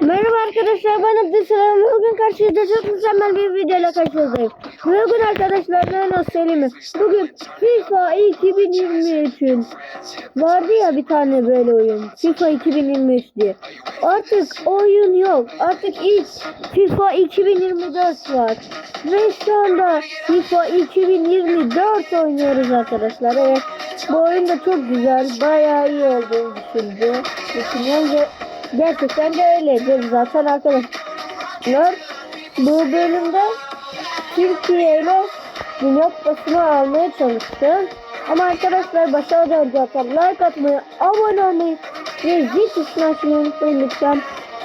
Merhaba arkadaşlar ben Abdülselam. Bugün karşınızda çok mükemmel bir videoyla karşınızdayım. Bugün arkadaşlar ne nasıl? Bugün FIFA 2023'ün vardı ya bir tane böyle oyun. FIFA 2023 diye. Artık oyun yok. Artık ilk FIFA 2024 var. Ve şu anda FIFA 2024 oynuyoruz arkadaşlar. Evet. Bu oyun da çok güzel. Bayağı iyi olduğunu düşündü. Düşünüyorum Gerçekten de öyledir zaten arkadaşlar. Bu bölümde Türkiye ile Dünya Kupası'nı almaya çalıştım. Ama arkadaşlar başarılı like atmayı, abone olmayı ve zil tuşunu açmayı unutmayın lütfen.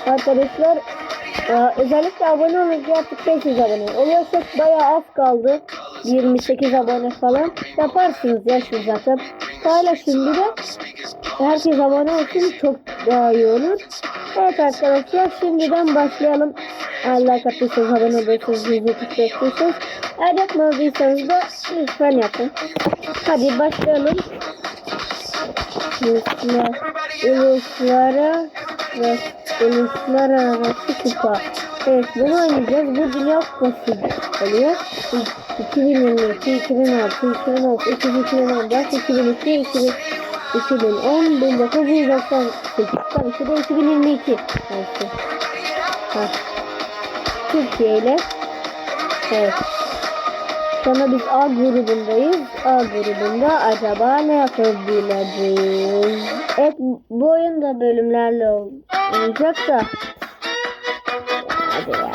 Arkadaşlar e, özellikle abone olunca artık 500 abone oluyorsak bayağı az kaldı. 28 abone falan yaparsınız ya siz zaten. Paylaşın bir de. Herkes abone olsun çok daha iyi olur. Evet arkadaşlar şimdiden başlayalım. Allah katıysanız abone olursanız yüzü tutuyorsunuz. Eğer yapmadıysanız da lütfen yapın. Hadi başlayalım. Uluslar, uluslara ve uluslararası kupa. Evet bunu oynayacağız. Bu dünya kupası oluyor. 2022, 2006, 2016, 2015, 2002, 2000 2010, 1998, tabii ki de 2022. Neyse. Ha. Türkiye ile evet. Sonra biz A grubundayız. A grubunda acaba ne yapabileceğiz? Evet bu oyun da bölümlerle olacak da. Hadi ya.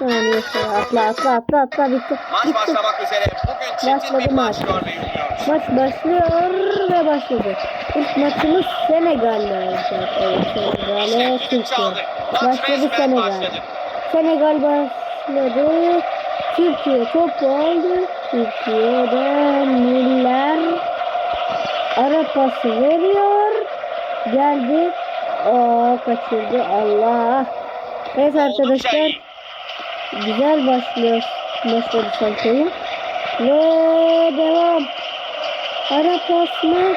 Yani atla atla atla atla bitti. Maç bitti. başlamak üzere. Bugün çetin Başladı bir maç maç. görmeyi umuyoruz. Maç başlıyor ve başladı. İlk maçımız Senegal'le olacak. Evet Senegal'e Türkiye. Başladı Senegal. başladı. Senegal başladı. Türkiye topu aldı. Türkiye'den Müller ara pası veriyor. Geldi. Aa kaçırdı Allah. Evet arkadaşlar güzel başlıyor. Başladı sanki oyun. Ve devam. Ara pas mı?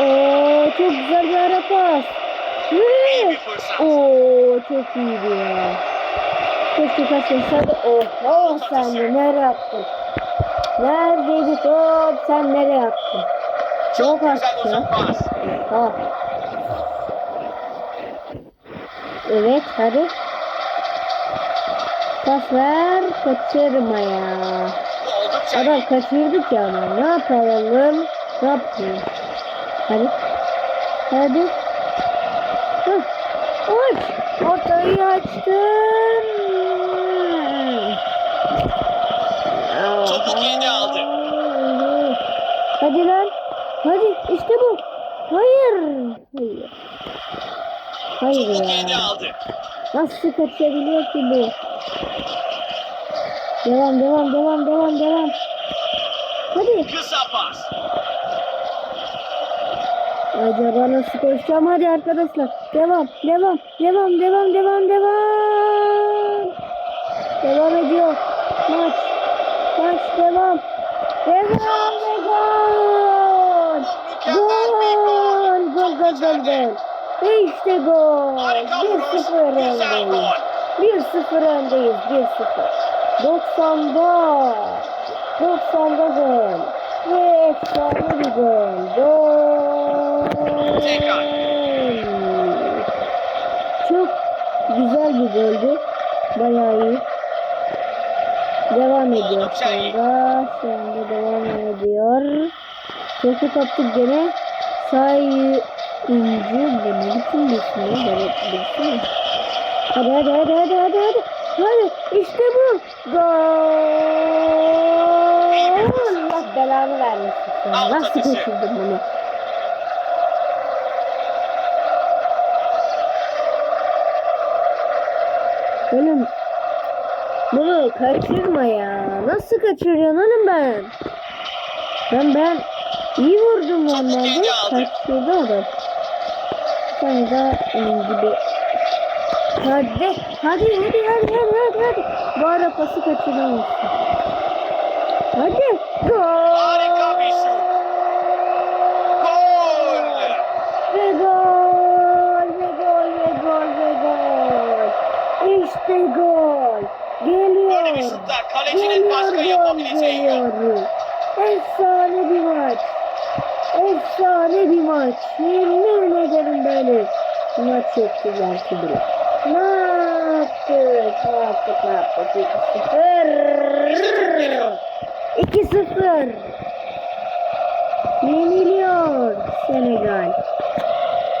Oo çok güzel bir ara pas. Oo çok iyiydi ya. Keşke kaçırsaydı. Oh, oh sen de nereye attın? Neredeydi top? Sen nereye attın? Çok güzel artık ya. pas. Ha. Evet hadi. Pas ver kaçırma ya. Adam kaçırdık ya ama ne yapalım? Ne yapayım? Hadi. Hadi. Hah. Uç. Ortayı açtın. Topu kendi aldı. Hadi lan. Hadi işte bu. Hayır. Hayır. Hayır ya. Nasıl kaçabiliyor ki bu? Devam devam devam devam devam. Hadi. Kısa pas. Acaba nasıl koşacağım? Hadi arkadaşlar. Devam, devam, devam, devam, devam, devam. Devam ediyor. Maç. Maç devam. Devam ve gol. Gol. Gol, gol, gol, gol. Ve işte gol. Harika 1-0 vuruş. Güzel öndeyiz. gol. 1-0 öndeyiz. 1-0. 90'da. 90'da gol. Ve efsane bir gol. Gol. Çok güzel bir goldü. Bayağı iyi. Devam ediyor şu anda. Şu anda devam ediyor. Topu kaptık gene. Say Üncü bu ne biçim bir isim mi? Hadi hadi hadi hadi hadi hadi. Hadi işte bu. Gol. Allah belanı vermesin. Nasıl atışı. kaçırdın bunu? Oğlum bunu kaçırma ya. Nasıl kaçırıyorsun oğlum ben? Ben ben iyi vurdum aldı. Kaçırdı adam. Sen de onun gibi. Hadi, hadi, hadi, hadi, hadi, hadi, hadi. Bu ara pası kaçırmamışsın. Hadi, gol. Harika bir şut. Gol. Ve gol, ve gol, ve gol, ve gol. İşte gol. Geliyor. Böyle bir şutlar kalecinin geliyor, başka yapabileceği yok. Efsane bir maç. Yemin ederim böyle. Bu maç çok güzel Kudret. Ne yaptık? Ne yaptık? Ne yaptık? 2-0. 2-0. Yeniliyor Senegal.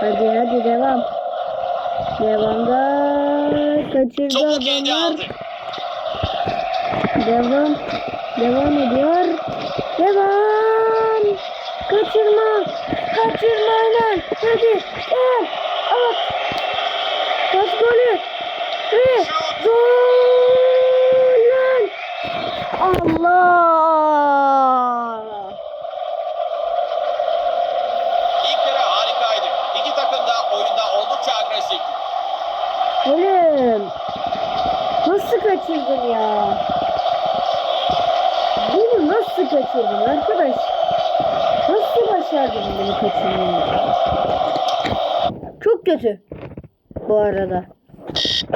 Hadi hadi devam. Devamda kaçırdı adamlar. Devam. Devam ediyor. Devam. Kaçırma. Kaçırma lan. Hadi. Gol. At. Kaç golü. Ve gol lan. Allah. İlk yarı harikaydı. İki takım da oyunda oldukça agresif. Oğlum. Nasıl kaçırdın ya? Bunu nasıl kaçırdın arkadaş? Nasıl başardın bunu kaçırmayı? Çok kötü. Bu arada.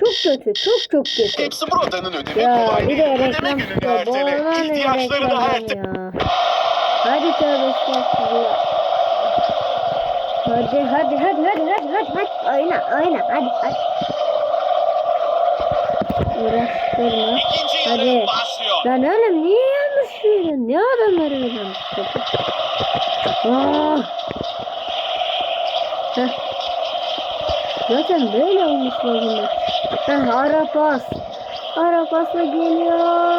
Çok kötü. Çok çok kötü. Hepsi buradanın ödeme Ya bir kolaylığı. de Ödeme gününü ertele. İhtiyaçları reklam ertele. Hadi tövbe estağfurullah. Hadi hadi hadi hadi hadi hadi hadi oyna oyna hadi hadi. Uğraştırma. Hadi. Lan oğlum niye yanlış veriyorsun? Ne adamları veriyorsun? Aa. Heh. Zaten böyle olmuş lazım. Heh, Arapaz. Arapaz'la geliyor.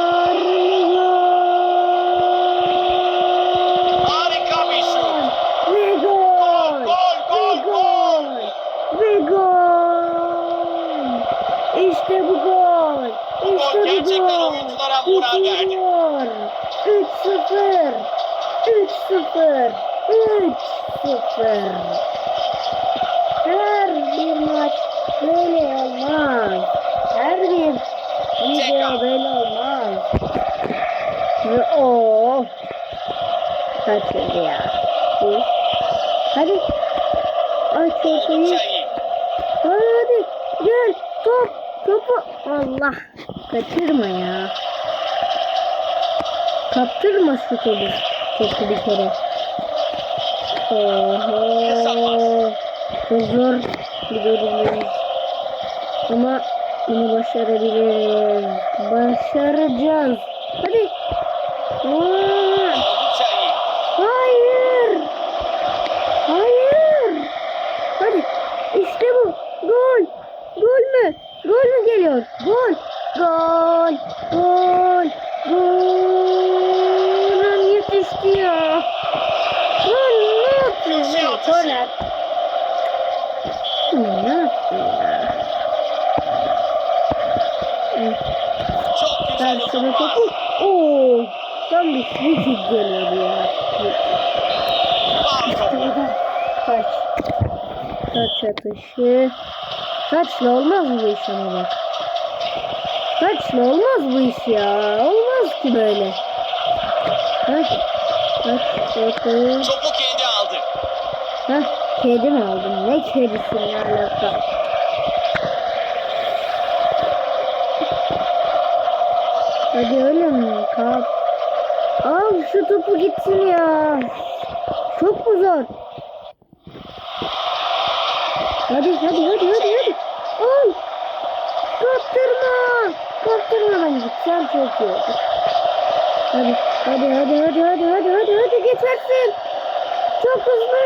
İşte bu gol. İşte bu gol. Gerçekten oyunculara moral verdi. 3-0 sıfır. Üç sıfır. Her bir maç böyle olmaz. Her bir video böyle olmaz. Ve of. Kaçırdı ya. Hadi. Ay çok iyi. Hadi gel top topu. Allah kaçırma ya. Kaptırma şu topu. Topu bir kere. Oho. Bir bölümümüz. Ama bunu başarabiliriz. Başaracağız. Hadi. Aa, hayır. Hayır. Hadi. İşte bu. Gol. Gol mü? Gol mü geliyor? Gol. Gol. Gol. Ya. Lan ne yapıyorsun? Lan? atışı. Korner. Ne yaptın ya? Ben sana topu... Oo. Tam bir kick geliyordu ya. Taç. Taç atışı. Taçla olmaz bu iş ama bak. Taçla olmaz bu iş ya. Olmaz ki böyle. Taç. Topu kendi aldı. Hah. Kedi mi aldın? Ne kedisi ne alaka? Hadi oğlum kap. Al şu topu gitsin ya. Çok mu zor? Hadi hadi hadi hadi hadi. Al. Kaptırma. Kaptırma ben gitsem çok iyi. Hadi hadi hadi hadi hadi hadi hadi hadi geçersin. Çok hızlı.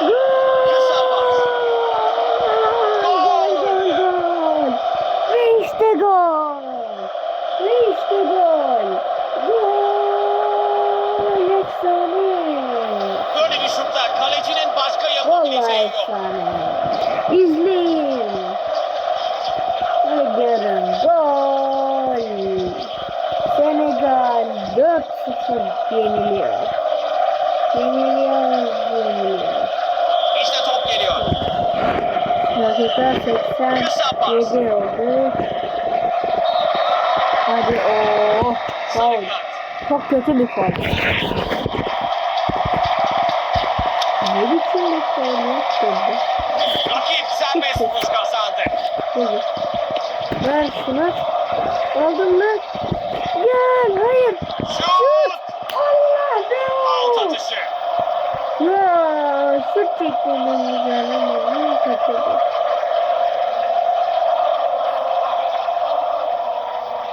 Gol. Gol gol gol. Ve işte gol. Ve işte gol. Gol. Efsane. Böyle bir şutta kalecinin başka Vallahi yapabileceği yok. efsane. İzleyin. Ve görün. Gol. Senegal 4-0 yeniliyor. Yeniliyor, yeniliyor. İşte top geliyor. Dakika 87 oldu. Hadi o. Gol. kart. Çok kötü bir gol. Ne biçim bir gol yaptırdı? Rakip serbest vuruş kazandı. Hadi. Ver şuna. Aldın mı? Gel. Hayır. Şut! Atışı. Ya şut çektiğimiz güzel ama niye kaçırdı?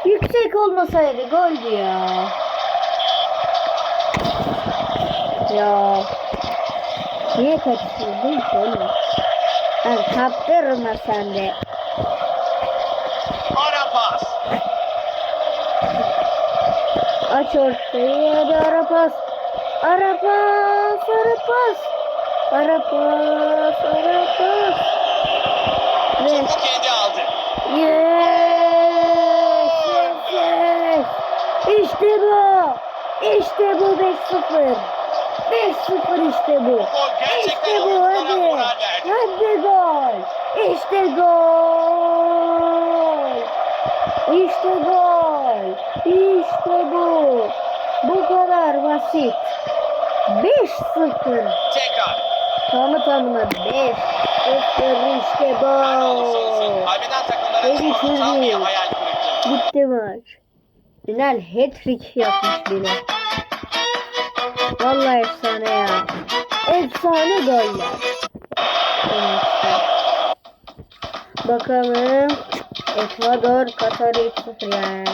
Yüksek olmasaydı goldü ya. Ya. Niye kaçırdın ki oğlum? Lan kaptırma sen de. Ara pas. Aç ortayı hadi ara pas. Ara pas, ara pas. Ara pas, ara pas. Ve Topu kendi aldı. yes, yes, yes. İşte bu. İşte bu 5-0. 5-0 işte bu. İşte bu hadi. Hadi gol. İşte gol. İşte gol. İşte bu. Bu kadar basit. 5-0. Ahmet Hanım'a 5-0 işte bu. Peki çözüm. Bitti maç. Ünal hat-trick yapmış bile. Vallahi efsane ya. Efsane goller. Evet. Bakalım. Ekvador Katar 3-0 yani.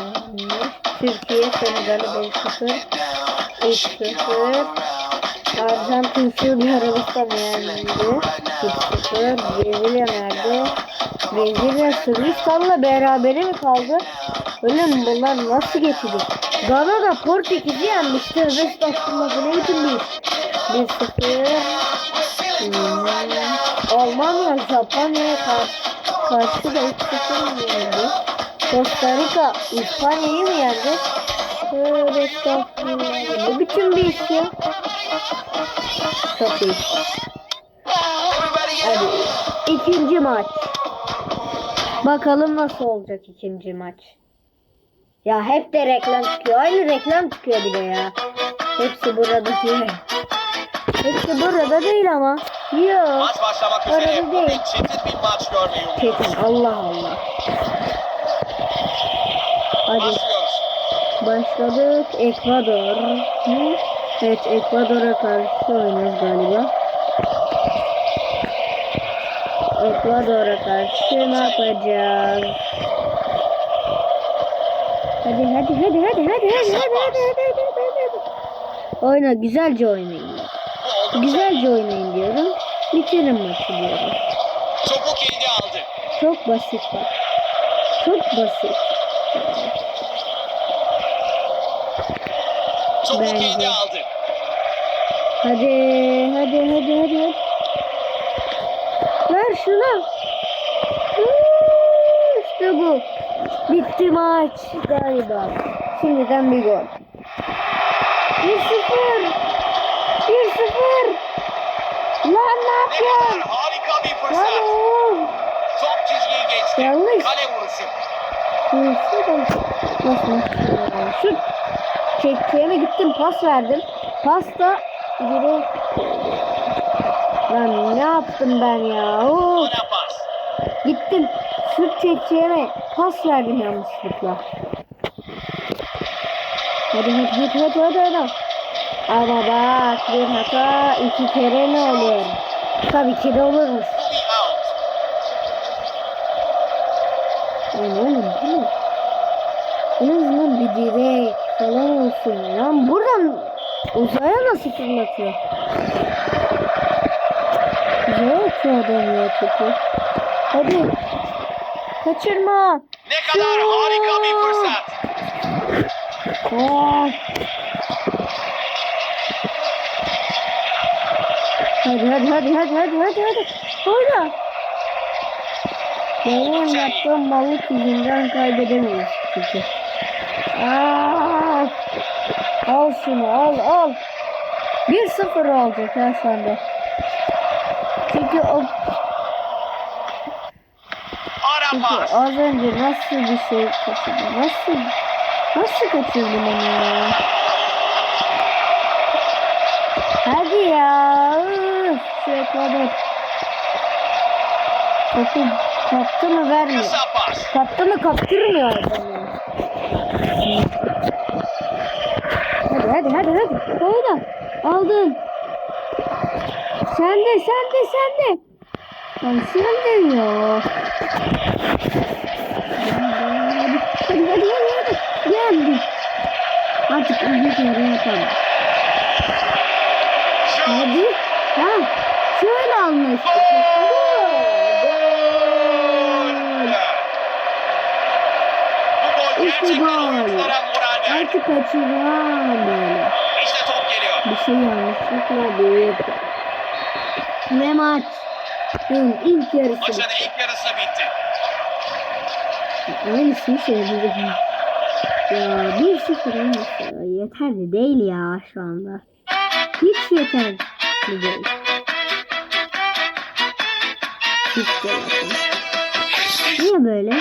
Türkiye Senegal'i 5-0. 3-0. Arjantin, Suudi Arabistan yendi. 3-0. Brezilya nerede? Brezilya Sırbistan'la berabere mi kaldı? Öyle mi bunlar nasıl geçecek? Gana da Portekiz'i yenmişti. West Afrika'da ne biçim bir iş? 1-0. Hmm. Almanya Japonya'ya karşı, karşı da 3-0 mı yendi? Costa Rica İspanya'yı mı yendi? Tövbe estağfurullah. Biçim bir iş ya? Çok iyi. Hadi. İkinci maç. Bakalım nasıl olacak ikinci maç. Ya hep de reklam çıkıyor. Aynı reklam çıkıyor bir de ya. Hepsi burada değil. Hepsi burada değil ama. Yok. Maç başlamak üzere. Orada değil. Bugün çetin bir maç görmeyi umuyoruz. Çetin. Allah Allah. Hadi Başlıyoruz. Başladık. Ekvador. Hı? Evet Ekvador'a karşı oynuyoruz galiba. Ekvador'a karşı ne yapacağız? Hadi hadi hadi hadi hadi hadi hadi hadi hadi hadi hadi. Oyna güzelce oynayın. Güzelce oynayın diyorum. Bitirin maçı diyorum. topu kendi aldı. Çok basit bak. Çok basit. Topu Bence. kendi aldı. Hadi hadi hadi hadi. Ver şunu. İşte bu. Bitti maç galiba. Şimdiden bir gol. 1-0. 1-0. Lan ne yapıyorsun? harika bir Lan fırsat. oğlum. Top çizgiyi geçti. Yanlış. Kale vuruşu. Şuradan nasıl Şut çekeceğime gittim pas verdim. Pas da direkt Lan ne yaptım ben ya? Pas. Gittim şut çekeceğime pas verdim yanlışlıkla. Hadi hadi hadi hadi hadi hadi. Ama bak bir hata iki kere ne olur? Tabii ki de olurmuş. Lan oğlum bu ne? En azından bir direk falan olsun. Lan buradan uzaya nasıl fırlatıyor? Uzaya atıyor adam ya topu. Hadi. Kaçırma. Ne kadar harika bir fırsat. Aa. Hadi hadi hadi hadi hadi hadi hadi. Oyna. Benim yaptığım balık yüzünden kaybedemeyiz çünkü. Aa. Al şunu al al. 1-0 olacak şu anda. Çünkü o çünkü az önce nasıl bir şey kaçırdım? Nasıl nasıl kaçırdım onu ya? Hadi ya. Üf, şu. Topu Kaptı mı vermiyor. Kaptı mı kaptırmıyor adamı. Hadi hadi hadi. Oyna. Aldın. Sen de sen de sen de. Lan sen de ya. Hadi hadi hadi hadi. Geldi. Artık uzun kere yapalım. Şut. Hadi. Ha. Şöyle almıştık. Bu gol İşte gerçekten gol. oyunculara Artık kaçıran böyle. İşte top geliyor. Bir şey yanlışlıkla değil. Ve maç. Benim ilk yarısı. Maçın ilk yarısı bitti. Aynısını söyledim. Ya bir sıfır. Yeterli değil ya şu anda. Hiç yeterli değil. Hiç de yeterli. Niye böyle?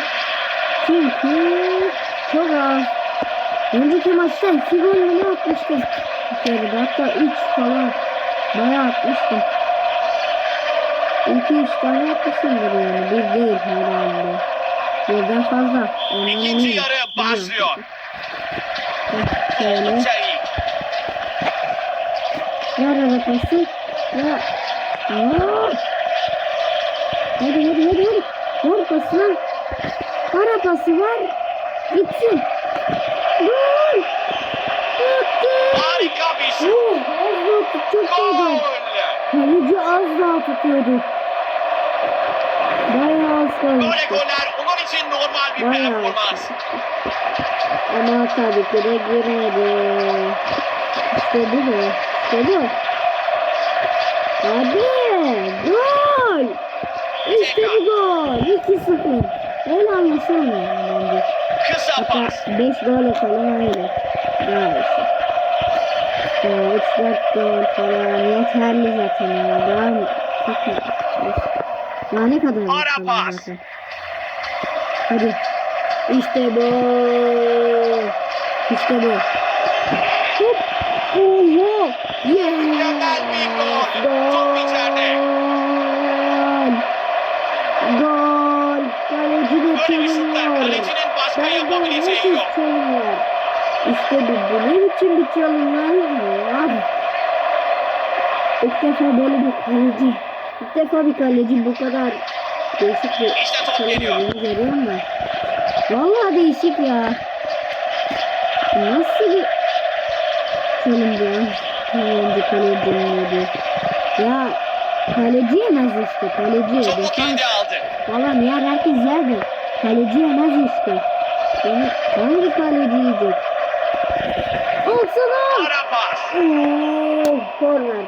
Çünkü çok az. Önceki maçta iki gol mü ne atmıştım? İçeride hatta üç falan. Bayağı atmıştım. İki üç tane atmışımdır yani. Bir değil herhalde. Birden fazla. Ondan İkinci yarı başlıyor. Şöyle. Ver ara pası. Ya. Aa. Hadi hadi hadi hadi. Ver pasını. Ara pası ver. Gitsin. Gol. Harika bir şut. Oh, az daha. Gol. Kaleci az daha tutuyordu. Bayağı az Böyle kalmıştı. goller onun için normal bir Bayağı performans. Ama tabii ki de girmedi. İşte bu mu? İşte bu. Hadi. Gol. İşte bu gol. 2-0. Öyle anlaşılmıyor bence. Kısa pas. 5 gol falan öyle. Daha iyisi. Ya 3-4 gol falan yeterli zaten ya. Daha mı? Çok mu? Daha ne kadar Ara pas. zaten. Hadi. İşte bu. İşte bu. Hop. Mükemmel bir gol. Gol. Kaleci de çalınıyor. kalecinin başka Ben de yapabileceği nasıl yok. çalınıyor? İşte bu, bu ne biçim bir çalınma abi. İlk defa böyle bir kaleci. İlk defa bir kaleci bu kadar değişik bir İşte top geliyor. çalınmadığını görüyorum ben. Vallahi değişik ya. Nasıl bir çalındı ya? Kaleci kalecinin yedi. Ya kaleci yemez işte kaleci. Topu Defans kendi aldı. falan yer herkes yerdi. Kaleci yemez işte. Yani hangi kaleci yiyecek? Alsana! Ara pas. Oo, korner.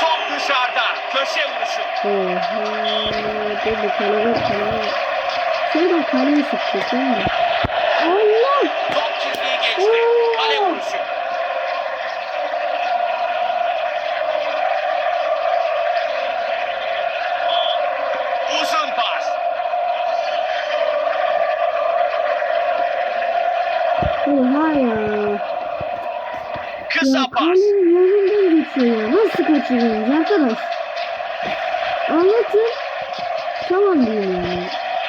Top dışarıda. Köşe vuruşu. Oha, dedi kaleye kaleye. Şuradan kaleye sıkacak değil mi? Allah! Top çizgiyi geçti. Kale vuruşu. Uzun pas. Oha ya. Kısa ya pas. yanından geçiyor ya. Nasıl kaçırıyorsunuz arkadaş? Anlatın. Tamam diyeyim yani.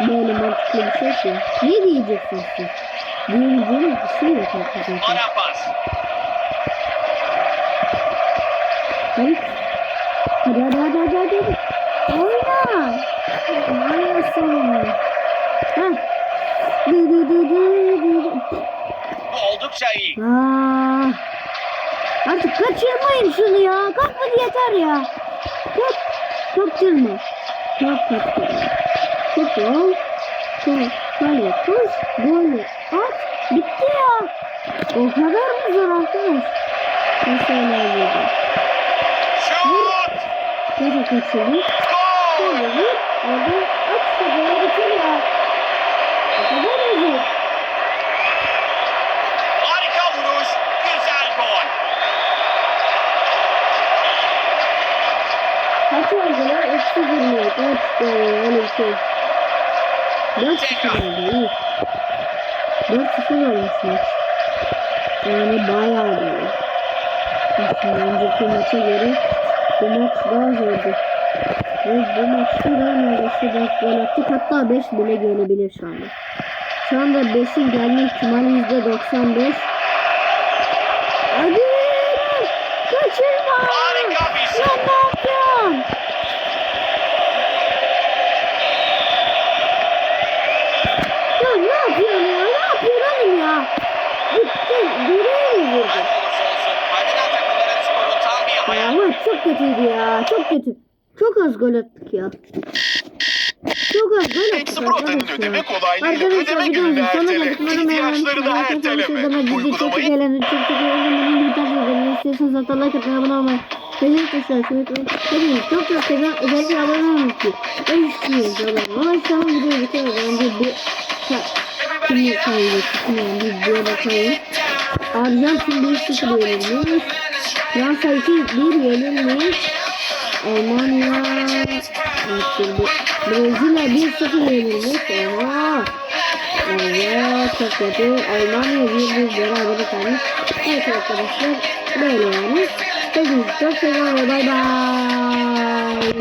Böyle mantıklı bir şey ki. Ne diyeceksiniz siz? Diyebileceğiniz bir şey yok arkadaşlar. Ara pas. Hadi. Hadi hadi hadi hadi hadi. hadi. Oyna. Oynasın. Ha. Du du du du du du. İyi. Aa. Artık kaçırmayın şunu ya. Kapmadı yeter ya. Kap. Kaptırma. Kap kaptırma. Top ol. Top. Kale koş. Gol at. Bitti ya. O kadar mı zor arkadaş? Mesela burada. Şut. Nereye kaçırdı? Şöyle Gol. vur. Orada at işte böyle bitir ya. O kadar mı zor? Harika vuruş. Güzel gol. Kaç oldu mi? Kaç yani öyle bir şey. 4-0 oldu iyi. 4-0 olmuş maç. Yani bayağı iyi. Aslında önceki maça göre bu maç daha zordu. Ve bu maçta da neredeyse 4 gol attık. Hatta 5 bile gelebilir şu anda. Şu anda 5'in gelme ihtimali %95. Hadi lan! Kaçırma! Harika bir şut. Lan ne yapıyorsun? Lan ne yapıyorsun ya? Ne yapıyorsun oğlum ya? Gitti. Direğe mi vurdu? Her olursa olsun kaybeden takımların skoru tam bir Ya hayal. maç çok kötüydü ya. Çok kötü. Çok az gol attık ya. Çok az gol attık arkadaşlar. Arkadaşlar ertele. geldik. Umarım İhtiyaçlarını erteleme. Uygulamayı. Çok çok. Bunun gibi tarz videoları istiyorsanız hatta like atmayı abone olmayı. Unutmayın. Hepinizi çok çok seviyorum. Özellikle abone olmayı unutmayın. Ben istiyorum. Abone olmayı. Ama videoyu bitiyor. Bence bir... Şimdi kaybettik. Yani bir videoya bakayım. Arjantin 1-0 yenilmiş. Fransa 2-1 yenilmiş. Almanya Brezilya 1-0 yenilmiş. Oha. Evet çok kötü. Almanya 1-1 beraber kalmış. Evet arkadaşlar böyle yani. Hepinizi çok seviyorum. Bay bay.